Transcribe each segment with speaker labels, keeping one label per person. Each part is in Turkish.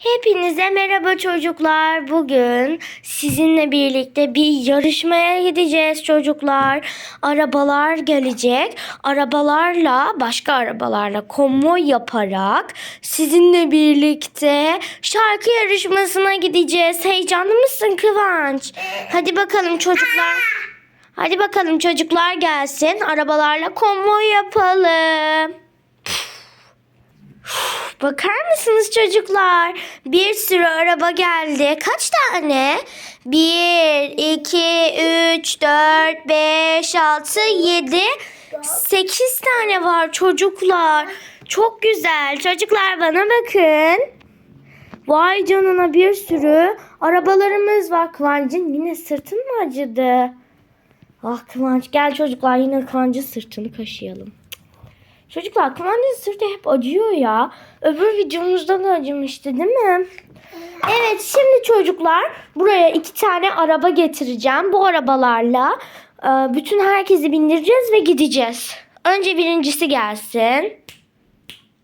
Speaker 1: Hepinize merhaba çocuklar. Bugün sizinle birlikte bir yarışmaya gideceğiz çocuklar. Arabalar gelecek. Arabalarla, başka arabalarla konvoy yaparak sizinle birlikte şarkı yarışmasına gideceğiz. Heyecanlı mısın Kıvanç? Hadi bakalım çocuklar. Hadi bakalım çocuklar gelsin. Arabalarla konvoy yapalım. Bakar mısınız çocuklar? Bir sürü araba geldi. Kaç tane? 1, 2, 3, 4, 5, 6, 7, 8 tane var çocuklar. Çok güzel. Çocuklar bana bakın. Vay canına bir sürü arabalarımız var. Kıvancın yine sırtın mı acıdı? Ah Kıvanç gel çocuklar yine Kıvancın sırtını kaşıyalım. Çocuklar Kıvancın sırtı hep acıyor ya. Öbür videomuzda da acımıştı değil mi? Evet şimdi çocuklar buraya iki tane araba getireceğim. Bu arabalarla e, bütün herkesi bindireceğiz ve gideceğiz. Önce birincisi gelsin.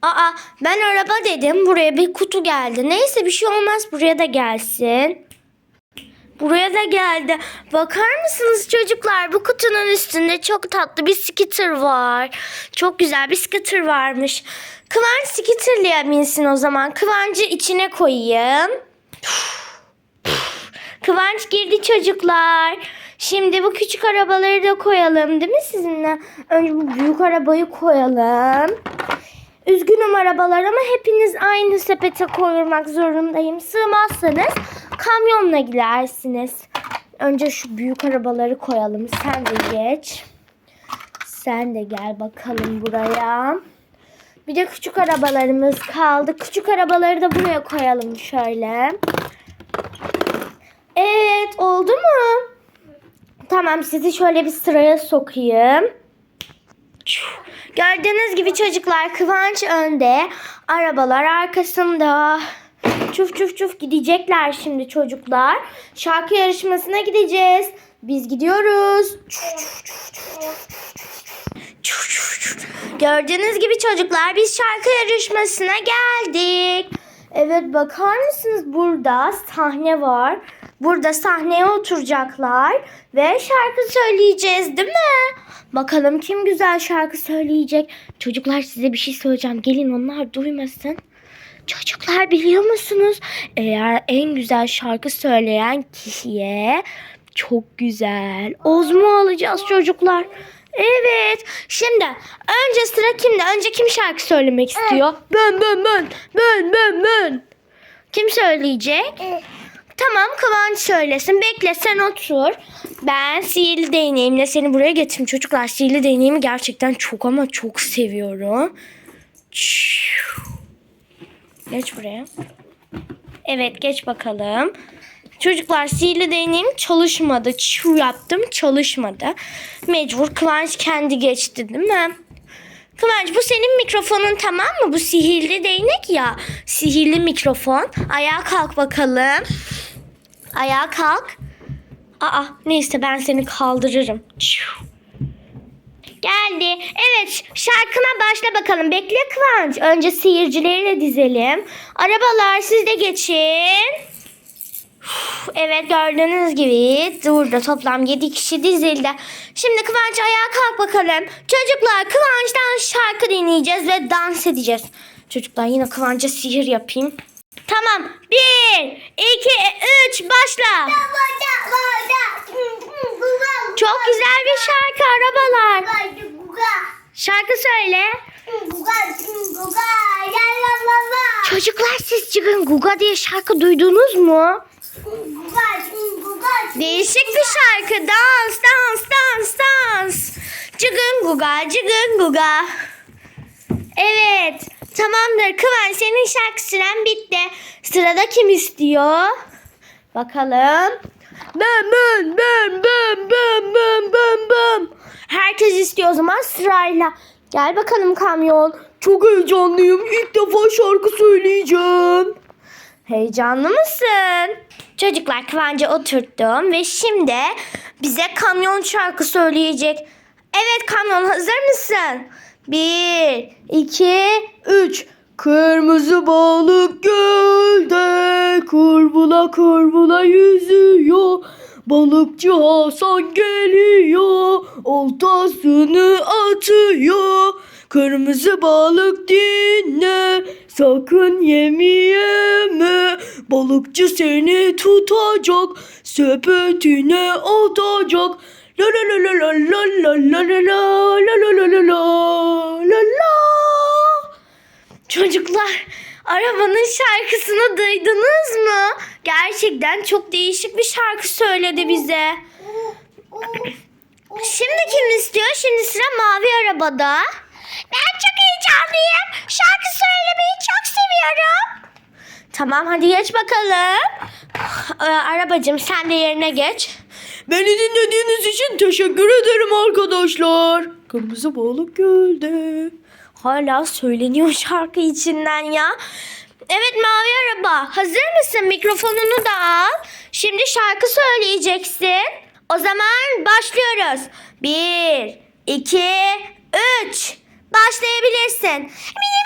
Speaker 1: Aa ben araba dedim. Buraya bir kutu geldi. Neyse bir şey olmaz. Buraya da gelsin. Buraya da geldi. Bakar mısınız çocuklar? Bu kutunun üstünde çok tatlı bir skitter var. Çok güzel bir skitter varmış. Kıvanç skitterliye binsin o zaman. Kıvancı içine koyayım. Kıvanç girdi çocuklar. Şimdi bu küçük arabaları da koyalım değil mi sizinle? Önce bu büyük arabayı koyalım. Üzgünüm arabalar ama hepiniz aynı sepete koyulmak zorundayım. Sığmazsanız kamyonla gidersiniz. Önce şu büyük arabaları koyalım. Sen de geç. Sen de gel bakalım buraya. Bir de küçük arabalarımız kaldı. Küçük arabaları da buraya koyalım şöyle. Evet oldu mu? Tamam sizi şöyle bir sıraya sokayım. Gördüğünüz gibi çocuklar Kıvanç önde, arabalar arkasında. Çuf çuf çuf gidecekler şimdi çocuklar. Şarkı yarışmasına gideceğiz. Biz gidiyoruz. Gördüğünüz gibi çocuklar biz şarkı yarışmasına geldik. Evet bakar mısınız burada sahne var. Burada sahneye oturacaklar ve şarkı söyleyeceğiz değil mi? Bakalım kim güzel şarkı söyleyecek. Çocuklar size bir şey söyleyeceğim. Gelin onlar duymasın. Çocuklar biliyor musunuz? Eğer en güzel şarkı söyleyen kişiye çok güzel ozmo alacağız çocuklar. Evet. Şimdi önce sıra kimde? Önce kim şarkı söylemek istiyor? Ben ben ben. Ben ben ben. Kim söyleyecek? Tamam Kıvanç söylesin. Bekle sen otur. Ben sihirli değneğimle seni buraya getirdim. Çocuklar sihirli değneğimi gerçekten çok ama çok seviyorum. Geç buraya. Evet geç bakalım. Çocuklar sihirli değneğim çalışmadı. Çiu yaptım çalışmadı. Mecbur Kıvanç kendi geçti değil mi? Kıvanç bu senin mikrofonun tamam mı? Bu sihirli değnek ya. Sihirli mikrofon. Ayağa kalk bakalım. Ayağa kalk. Aa neyse ben seni kaldırırım. Çiu. Geldi. Evet şarkına başla bakalım. Bekle Kıvanç. Önce seyircileri dizelim. Arabalar siz de geçin. Evet gördüğünüz gibi burada toplam 7 kişi dizildi. Şimdi Kıvanç ayağa kalk bakalım. Çocuklar Kıvanç'tan şarkı dinleyeceğiz ve dans edeceğiz. Çocuklar yine Kıvanç'a sihir yapayım. Tamam. 1, 2, 3 başla. Çok güzel bir şarkı arabalar. Şarkı söyle. Çocuklar siz çıkın Guga diye şarkı duydunuz mu? Değişik bir şarkı. Dans, dans, dans, dans. Cıgın guga, cıgın guga. Evet. Tamamdır. Kıvanç senin şarkı süren bitti. Sırada kim istiyor? Bakalım. Ben, ben, ben, ben, ben, ben, ben, ben. Herkes istiyor o zaman sırayla. Gel bakalım kamyon. Çok heyecanlıyım. İlk defa şarkı söyleyeceğim. Heyecanlı mısın? Çocuklar Kıvancı oturttum ve şimdi bize kamyon şarkı söyleyecek. Evet kamyon hazır mısın? Bir, iki, üç. Kırmızı balık gölde
Speaker 2: kıvrıla yüzüyor. Balıkçı Hasan geliyor. Oltasını atıyor. Kırmızı balık dinle. Sakın yemeyeme. Balıkçı seni tutacak. Sepetine atacak. La la la la la la la la la la la la la la la la
Speaker 1: Çocuklar arabanın şarkısını duydunuz mu? Gerçekten çok değişik bir şarkı söyledi bize. Şimdi kim istiyor? Şimdi sıra mavi arabada. Ben çok heyecanlıyım. Şarkı söylemeyi çok seviyorum. Tamam hadi geç bakalım. Ee, arabacığım sen de yerine geç.
Speaker 2: Beni dinlediğiniz için teşekkür ederim arkadaşlar. Kırmızı balık gölde.
Speaker 1: Hala söyleniyor şarkı içinden ya. Evet mavi araba hazır mısın? Mikrofonunu da al. Şimdi şarkı söyleyeceksin. O zaman başlıyoruz. Bir, iki, üç. Başlayabilirsin. Mini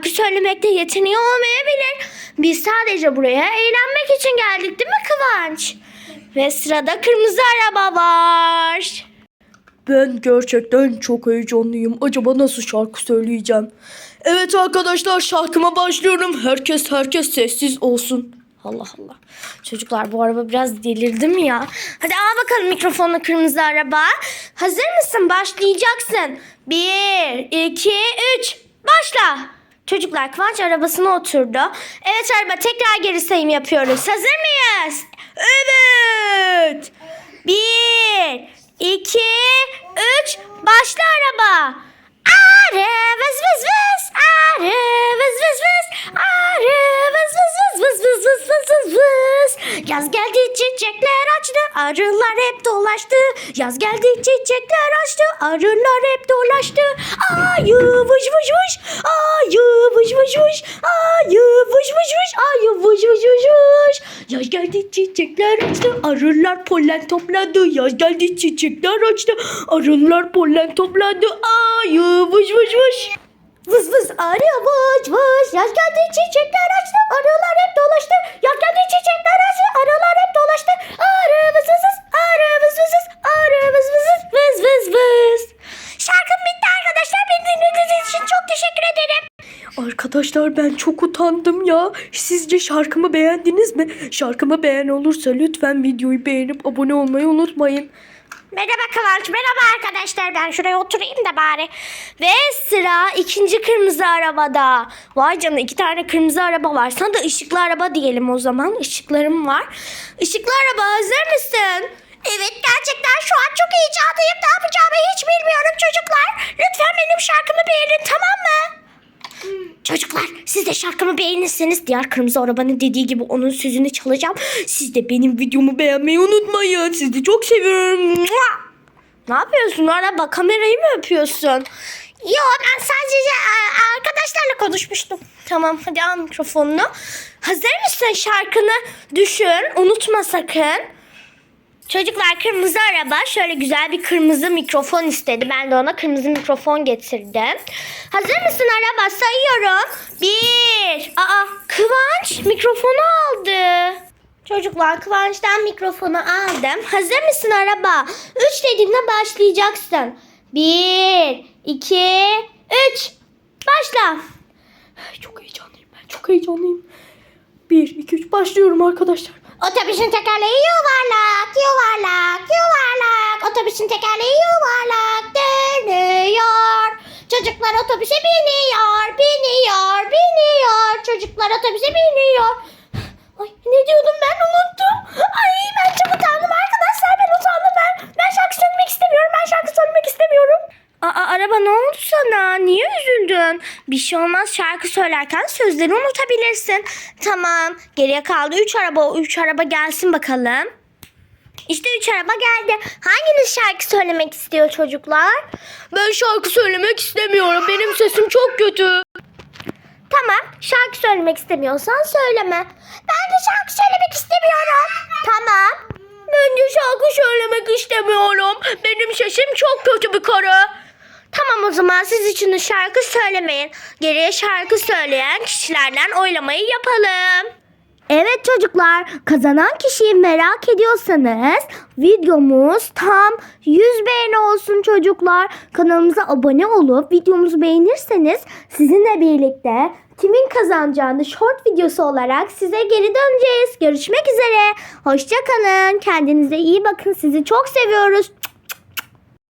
Speaker 1: şarkı söylemekte yeteneği olmayabilir. Biz sadece buraya eğlenmek için geldik değil mi Kıvanç? Ve sırada kırmızı araba var.
Speaker 2: Ben gerçekten çok heyecanlıyım. Acaba nasıl şarkı söyleyeceğim? Evet arkadaşlar şarkıma başlıyorum. Herkes herkes sessiz olsun.
Speaker 1: Allah Allah. Çocuklar bu araba biraz delirdi mi ya? Hadi al bakalım mikrofonu kırmızı araba. Hazır mısın? Başlayacaksın. Bir, iki, üç. Başla. Çocuklar Kıvanç arabasına oturdu. Evet araba tekrar geri sayım yapıyoruz. Hazır mıyız? Evet. Bir, iki, üç. Başla araba. Arı vız vız vız. Arı Yaz geldi çiçekler açtı. Arılar hep dolaştı. Yaz geldi çiçekler açtı. Arılar hep dolaştı. Ayı vış vış vış. Ayı vış vış vış. Ayı vış vış vış. Ayı vış vış vış vış.
Speaker 2: Yaz geldi çiçekler açtı. Arılar polen topladı. Yaz geldi çiçekler açtı. Arılar polen topladı. Ayı vış vış vış.
Speaker 1: Vız vız arı vış vış Yaz geldi çiçekler açtı Arılar hep dolaştı Yaz geldi çiçekler açtı Arılar hep dolaştı Arı vız vız vız Arı vız vız vız Arı vız vız vız Vız vız vız Şarkım bitti arkadaşlar Beni dinlediğiniz için çok teşekkür ederim
Speaker 2: Arkadaşlar ben çok utandım ya. Sizce şarkımı beğendiniz mi? Şarkımı beğen olursa lütfen videoyu beğenip abone olmayı unutmayın.
Speaker 1: Merhaba Kıvanç, merhaba arkadaşlar. Ben şuraya oturayım da bari. Ve sıra ikinci kırmızı arabada. Vay canına iki tane kırmızı araba var. Sana da ışıklı araba diyelim o zaman. Işıklarım var. Işıklı araba hazır mısın? Evet gerçekten şu an çok heyecanlıyım. Ne yapacağımı hiç bilmiyorum çocuklar. Lütfen benim şarkımı beğenin tamam mı? Çocuklar siz de şarkımı beğenirseniz diğer kırmızı arabanın dediği gibi onun sözünü çalacağım. Siz de benim videomu beğenmeyi unutmayın. Sizi çok seviyorum. Ne yapıyorsun araba? Kamerayı mı öpüyorsun? Yo ben sadece e, arkadaşlarla konuşmuştum. Tamam hadi al mikrofonunu. Hazır mısın şarkını düşün. Unutma sakın. Çocuklar kırmızı araba şöyle güzel bir kırmızı mikrofon istedi. Ben de ona kırmızı mikrofon getirdim. Hazır mısın araba? Sayıyorum. Bir. Aa Kıvanç mikrofonu aldı. Çocuklar Kıvanç'tan mikrofonu aldım. Hazır mısın araba? Üç dediğimde başlayacaksın. Bir, iki, üç. Başla.
Speaker 2: Çok heyecanlıyım ben çok heyecanlıyım. 1, 2, 3 başlıyorum arkadaşlar.
Speaker 1: Otobüsün tekerleği yuvarlak, yuvarlak, yuvarlak. Otobüsün tekerleği yuvarlak dönüyor. Çocuklar otobüse biniyor, biniyor, biniyor. Çocuklar otobüse biniyor. Ay ne diyordum ben unuttum. Ay ben çok utandım arkadaşlar ben utandım ben. Ben şarkı söylemek istemiyorum. Ben şarkı söylemek istemiyorum. Aa araba ne oldu sana? Niye üzüldün? Bir şey olmaz şarkı söylerken sözleri unutabilirsin. Tamam geriye kaldı 3 araba. O 3 araba gelsin bakalım. İşte 3 araba geldi. Hanginiz şarkı söylemek istiyor çocuklar?
Speaker 2: Ben şarkı söylemek istemiyorum. Benim sesim çok kötü.
Speaker 1: Tamam şarkı söylemek istemiyorsan söyleme. Ben de şarkı söylemek istemiyorum. Tamam.
Speaker 2: Ben de şarkı söylemek istemiyorum. Benim sesim çok kötü bir kere.
Speaker 1: Tamam o zaman siz için şarkı söylemeyin. Geriye şarkı söyleyen kişilerden oylamayı yapalım. Evet çocuklar kazanan kişiyi merak ediyorsanız videomuz tam 100 beğeni olsun çocuklar. Kanalımıza abone olup videomuzu beğenirseniz sizinle birlikte kimin kazanacağını short videosu olarak size geri döneceğiz. Görüşmek üzere. Hoşçakalın. Kendinize iyi bakın. Sizi çok seviyoruz.